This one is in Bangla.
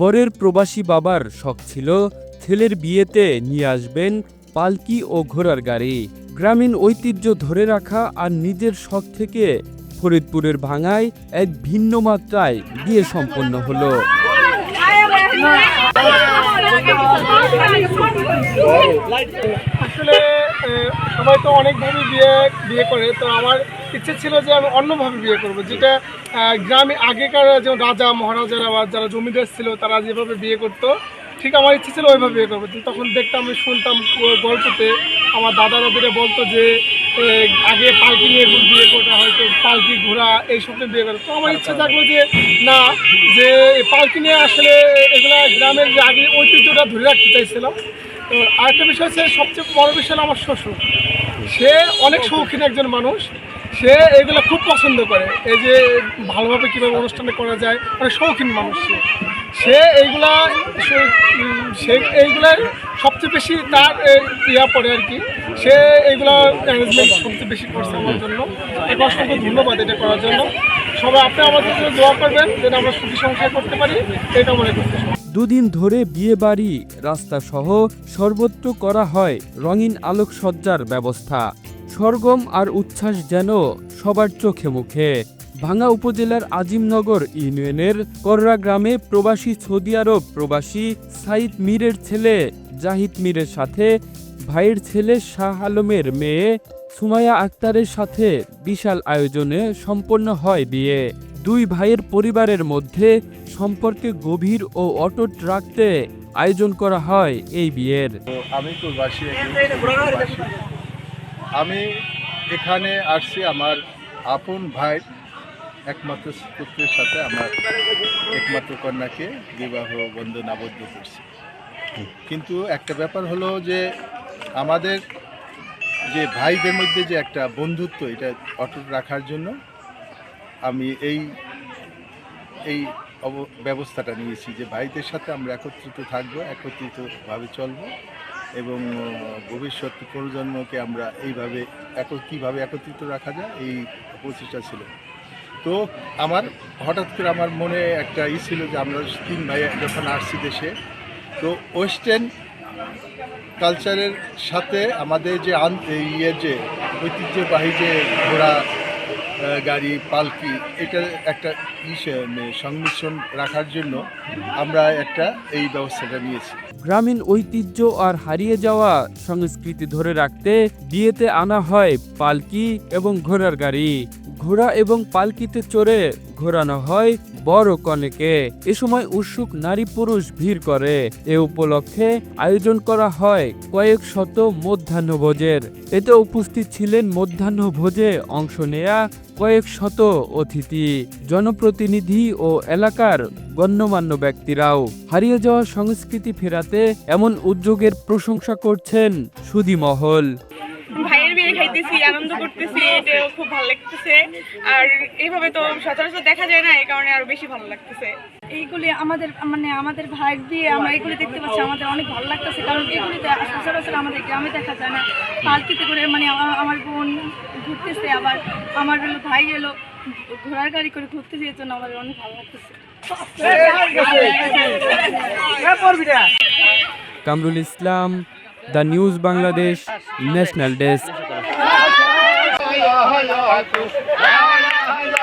বরের প্রবাসী বাবার শখ ছিল ছেলের বিয়েতে নিয়ে আসবেন পালকি ও ঘোড়ার গাড়ি। গ্রামীণ ঐতিহ্য ধরে রাখা আর নিজের শখ থেকে ফরিদপুরের ভাঙায় এক ভিন্ন মাত্রায় বিয়ে সম্পন্ন হলো। আসলে সবাই তো অনেকভাবে বিয়ে বিয়ে করে, তো আমার ইচ্ছে ছিল যে আমি অন্যভাবে বিয়ে করব, যেটা গ্রামে আগেকার যেমন রাজা, মহারাজারা বা যারা জমিদার ছিল, তারা যেভাবে বিয়ে করতো, ঠিক আমার ইচ্ছে ছিল ওইভাবে বিয়ে করব। তখন দেখতাম, আমি শুনতাম গল্পতে, আমার দাদা দাদিরা বলতো যে আগে পালকি নিয়ে বিয়ে করা হয়তো পালকি, ঘোড়া এইসব নিয়ে বিয়ে করে তো আমার ইচ্ছা থাকল যে, না, যে পালকি নিয়ে আসলে এগুলা গ্রামের যে আগে ঐতিহ্যটা ধরে রাখতে চাইছিলাম। তো আরেকটা বিষয় হচ্ছে, সবচেয়ে বড় বিষয় আমার শ্বশুর। সে অনেক শৌখিন একজন মানুষ। সে এগুলো খুব পছন্দ করে। এই যে ভালোভাবে কীভাবে অনুষ্ঠানে করা যায়, অনেক শৌখিন মানুষ সে। সে এইগুলা, সে- এইগুলার সবচেয়ে বেশি তার ইয়া পড়ে আর কি। সে এইগুলা অ্যারেঞ্জমেন্ট সবচেয়ে বেশি করছে আমার জন্য। এক অসংখ্য ধন্যবাদ এটা করার জন্য। সবাই আপনি আমাদের জন্য দোয়া করবেন যেন আমরা সুখী সংসার করতে পারি এটা মনে করতে দুদিন ধরে বিয়ে বাড়ি, রাস্তা সহ সর্বত্র করা হয় রঙিন আলোকসজ্জার ব্যবস্থা। সরগম আর উচ্ছ্বাস যেন সবার চোখে মুখে। ভাঙ্গা উপজেলার আজিমনগর ইউনিয়নের কররা গ্রামে প্রবাসী সৌদি আরব প্রবাসী সাইদ মীরের ছেলে, জাহিদ মীরের সাথে ভাইয়ের ছেলে শাহ আলমের মেয়ে সুমাইয়া আক্তারের সাথে বিশাল আয়োজনে সম্পন্ন হয় বিয়ে। দুই ভাইয়ের পরিবারের মধ্যে সম্পর্কে গভীর ও অটুট রাখতে আয়োজন করা হয় এই বিয়ের। আমি প্রবাসী। আমি এখানে আসছি আমার আপন ভাই, একমাত্র পুত্রের সাথে আমার একমাত্র কন্যাকে বিবাহ বন্ধন আবদ্ধ করছি। কিন্তু একটা ব্যাপার হলো যে আমাদের যে ভাইদের মধ্যে যে একটা বন্ধুত্ব, এটা অটুট রাখার জন্য আমি এই এই ব্যবস্থাটা নিয়েছি যে ভাইদের সাথে আমরা একত্রিত থাকব, একত্রিতভাবে চলবো এবং ভবিষ্যৎ প্রজন্মকে আমরা এইভাবে এক কীভাবে একত্রিত রাখা যায়, এই প্রচেষ্টা ছিল। তো আমার, হঠাৎ করে আমার মনে একটা ই ছিল যে আমরা তিন ভাই যখন আসছি দেশে, তো ওয়েস্টার্ন কালচারের সাথে আমাদের যে আন ইয়ে যে ঐতিহ্যবাহী যে ঘোড়া গাড়ি, পালকি, এটা একটা মানে সংমিশ্রণ রাখার জন্য আমরা একটা এই ব্যবস্থাটা নিয়েছি। গ্রামীণ ঐতিহ্য আর হারিয়ে যাওয়া সংস্কৃতি ধরে রাখতে বিয়েতে আনা হয় পালকি এবং ঘোড়ার গাড়ি। ঘোড়া এবং পালকিতে চড়ে ঘোরানো হয় বড় কনেকে। এ সময় উৎসুক নারী পুরুষ ভিড় করে। এ উপলক্ষে আয়োজন করা হয় কয়েক শত মধ্যাহ্নভোজের। এতে উপস্থিত ছিলেন মধ্যাহ্নভোজে অংশ নেয়া কয়েক শত অতিথি, জনপ্রতিনিধি ও এলাকার গণ্যমান্য ব্যক্তিরাও। হারিয়ে যাওয়া সংস্কৃতি ফেরাতে এমন উদ্যোগের প্রশংসা করছেন সুদিমহল। আনন্দ এটাও খুব ভালো লাগতেছে। আর এইভাবে তো সচরাচর দেখা যায় না এই কারণে আরও বেশি ভালো লাগতেছে। এইগুলি আমাদের মানে আমাদের ভাইয়ের দিয়ে আমরা এগুলি দেখতে পাচ্ছি আমাদের অনেক ভালো লাগতেছে কারণ এগুলিতে সচরাচর আমাদের গ্রামে দেখা যায় না। পালকিতে করে মানে আমার- আমার বোন ঘুরতেছে আবার আমার হলো ভাই এলো ঘোড়ার গাড়ি করে ঘুরতেছে এর জন্য আমাদের অনেক ভালো লাগতেছে। Kamrul Islam the news Bangladesh national desk. બોલો